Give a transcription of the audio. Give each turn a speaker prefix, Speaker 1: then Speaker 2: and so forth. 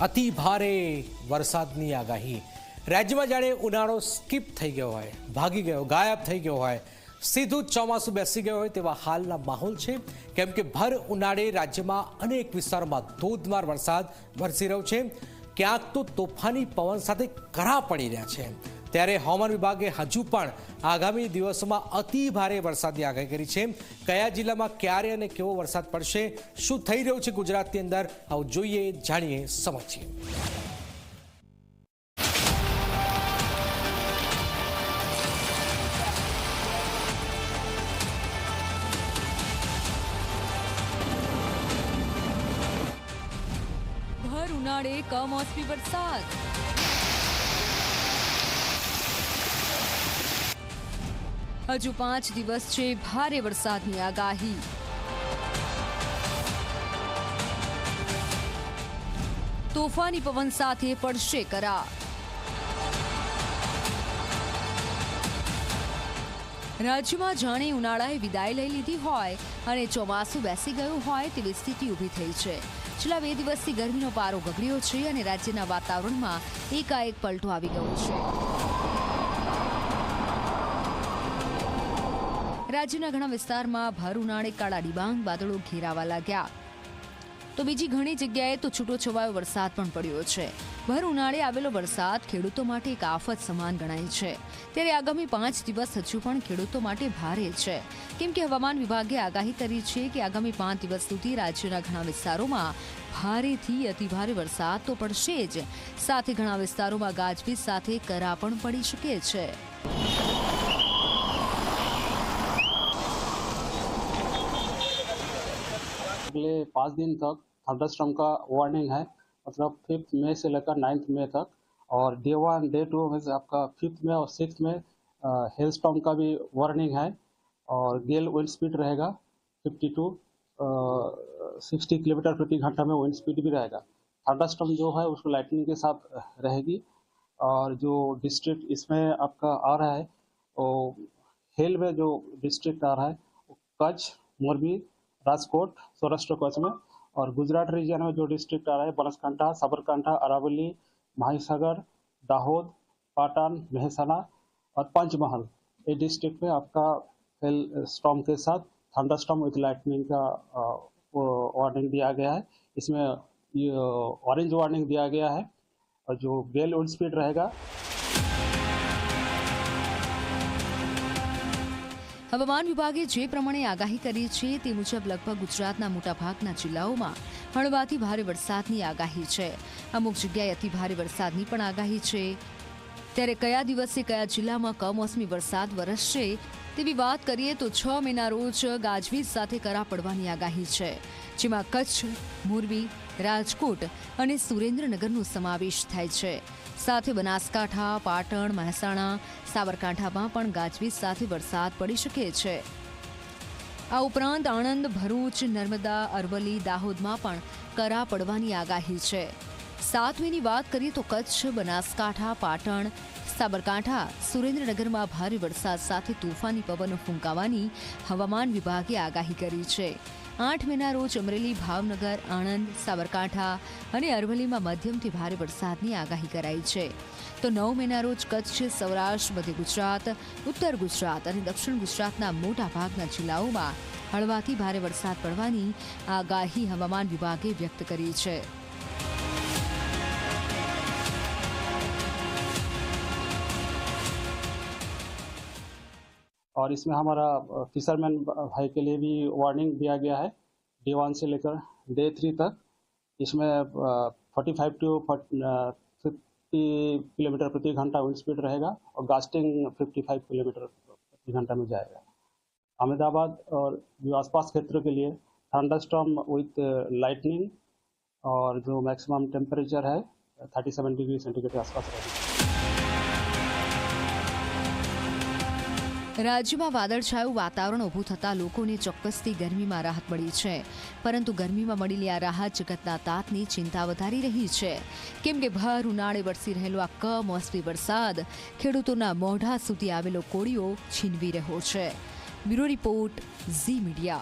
Speaker 1: અતિ ભારે વરસાદની આગાહી. રાજ્યમાં જાણે ઉનાળો સ્કીપ થઈ ગયો હોય, ભાગી ગયો, ગાયબ થઈ ગયો હોય, સીધું ચોમાસું બેસી ગયો હોય તેવા હાલના માહોલ છે. કેમ કે ભર ઉનાળે રાજ્યમાં અનેક વિસ્તારોમાં ધોધમાર વરસાદ વરસી રહ્યો છે. ક્યાંક તો તોફાની પવન સાથે કરા પડી રહ્યા છે. ત્યારે હવામાન વિભાગે હજુ પણ આગામી દિવસોમાં અતિ ભારે વરસાદની આગાહી કરી છે. કયા જિલ્લામાં ક્યારે અને કેવો વરસાદ પડશે, શું થઈ રહ્યું છે ગુજરાતની અંદર, આવું જોઈએ, જાણીએ સમજીએ.
Speaker 2: ઉનાળે કમોસમી વરસાદ. હજુ પાંચ દિવસ છે ભારે વરસાદની આગાહી. તોફાની પવન સાથે પડશે કરા રાજ્યમાં જાણે ઉનાળાએ વિદાય લઈ લીધી હોય અને ચોમાસું બેસી ગયું હોય તેવી સ્થિતિ ઊભી થઈ છે. છેલ્લા બે દિવસથી ગરમીનો પારો ગગડ્યો છે અને રાજ્યના વાતાવરણમાં એકાએક પલટો આવી ગયો છે. રાજ્યના ઘણા વિસ્તારમાં ભર ઉનાળે કાળા ડિબાંગ, વાદળો ઘેરાવા લાગ્યા. તો બીજી ઘણી જગ્યાએ તો છૂટો છવાયો વરસાદ પણ પડ્યો છે. ભર ઉનાળે આવેલો વરસાદ ખેડૂતો માટે એક આફત સમાન ગણાય છે. ત્યારે આગામી પાંચ દિવસ હજુ પણ ખેડૂતો માટે ભારે છે. કેમ કે હવામાન વિભાગે આગાહી કરી છે કે આગામી પાંચ દિવસ સુધી રાજ્યના ઘણા વિસ્તારોમાં ભારેથી અતિભારે વરસાદ તો પડશે જ. સાથે ઘણા વિસ્તારોમાં ગાજવીજ સાથે કરા પણ પડી શકે છે.
Speaker 3: अगले पाँच दिन तक थंडरस्टॉर्म का वार्निंग है। मतलब फिफ्थ मई से लेकर नाइन्थ मई तक। और डे वन डे टू में आपका फिफ्थ में और सिक्स में हेल स्टॉर्म का भी वार्निंग है। और गेल विंड स्पीड रहेगा फिफ्टी टू सिक्सटी किलोमीटर प्रति घंटा में विंड स्पीड भी रहेगा। थंडरस्टॉर्म जो है उसको लाइटनिंग के साथ रहेगी। और जो डिस्ट्रिक्ट इसमें आपका आ रहा है, वो हेल में जो डिस्ट्रिक्ट आ रहा है कच्छ मोरबी राजकोट, सौराष्ट्र कच्छ में और गुजरात रीजन में जो डिस्ट्रिक्ट आ रहा है, बनासकांठा, साबरकांठा, अरावली, महासागर, दाहोद, पाटन, मेहसाना और पंचमहल। ये डिस्ट्रिक्ट में आपका हेल स्टॉम के साथ थंडर स्टॉर्म विथ लाइटनिंग का वार्निंग दिया गया है। इसमें ऑरेंज वार्निंग दिया गया है और जो गेल विंड स्पीड रहेगा
Speaker 2: હવામાન વિભાગે જે પ્રમાણે આગાહી કરી છે તે મુજબ લગભગ ગુજરાતના મોટાભાગના જિલ્લાઓમાં હળવાથી ભારે વરસાદની આગાહી છે. અમુક જગ્યાએ અતિ ભારે વરસાદની પણ આગાહી છે. ત્યારે કયા દિવસે કયા જિલ્લામાં કમોસમી વરસાદ વરસશે તેવી વાત કરીએ તો છ મેના રોજ ગાજવીજ સાથે કરા પડવાની આગાહી છે, જેમાં કચ્છ, મોરબી રાજકોટ અને સુરેન્દ્રનગરનો સમાવેશ થાય છે. સાથે બનાસકાંઠા, પાટણ, મહેસાણા, સાબરકાંઠામાં પણ ગાજવીજ સાથે વરસાદ પડી શકે છે. આ ઉપરાંત આણંદ, ભરૂચ, નર્મદા, અરવલ્લી, દાહોદમાં પણ કરા પડવાની આગાહી છે. સાતમીની વાત કરીએ તો કચ્છ, બનાસકાંઠા, પાટણ, સાબરકાંઠા સુરેન્દ્રનગરમાં ભારે વરસાદ સાથે તોફાની પવન ફૂંકાવાની હવામાન વિભાગે આગાહી કરી છે. આઠ મેના રોજ અમરેલી, ભાવનગર, આણંદ, સાબરકાંઠા અને અરવલ્લીમાં મધ્યમથી ભારે વરસાદની આગાહી કરાઈ છે. તો નવ મેના રોજ કચ્છ, સૌરાષ્ટ્ર, મધ્ય ગુજરાત, ઉત્તર ગુજરાત અને દક્ષિણ ગુજરાતના મોટા ભાગના જિલ્લાઓમાં હળવાથી ભારે વરસાદ પડવાની આગાહી હવામાન વિભાગે વ્યક્ત કરી છે.
Speaker 3: और इसमें हमारा फिशरमैन भाई के लिए भी वार्निंग दिया गया है डे वन से लेकर डे थ्री तक। इसमें forty five to fifty kilometre प्रति घंटा विंड स्पीड रहेगा और गास्टिंग फिफ्टी फाइव किलोमीटर प्रति घंटा में जाएगा। अहमदाबाद और जो आसपास क्षेत्र के लिए थंडरस्टॉर्म विथ लाइटनिंग और जो मैक्सिमम टेम्परेचर है थर्टी सेवन डिग्री सेंटीग्रेड के आसपास रहेगा।
Speaker 2: રાજ્યમાં વાદળછાયું વાતાવરણ ઊભું થતાં લોકોને ચોક્કસથી ગરમીમાં રાહત મળી છે. પરંતુ ગરમીમાં મળેલી આ રાહત જગતના તાતની ચિંતા વધારી રહી છે. કેમ કે ભર, ઉનાળે વરસી રહેલો આ કમોસમી વરસાદ, ખેડૂતોના મોઢા સુધી આવેલો કોળીઓ છીનવી રહ્યો છે. Bureau report Zee media.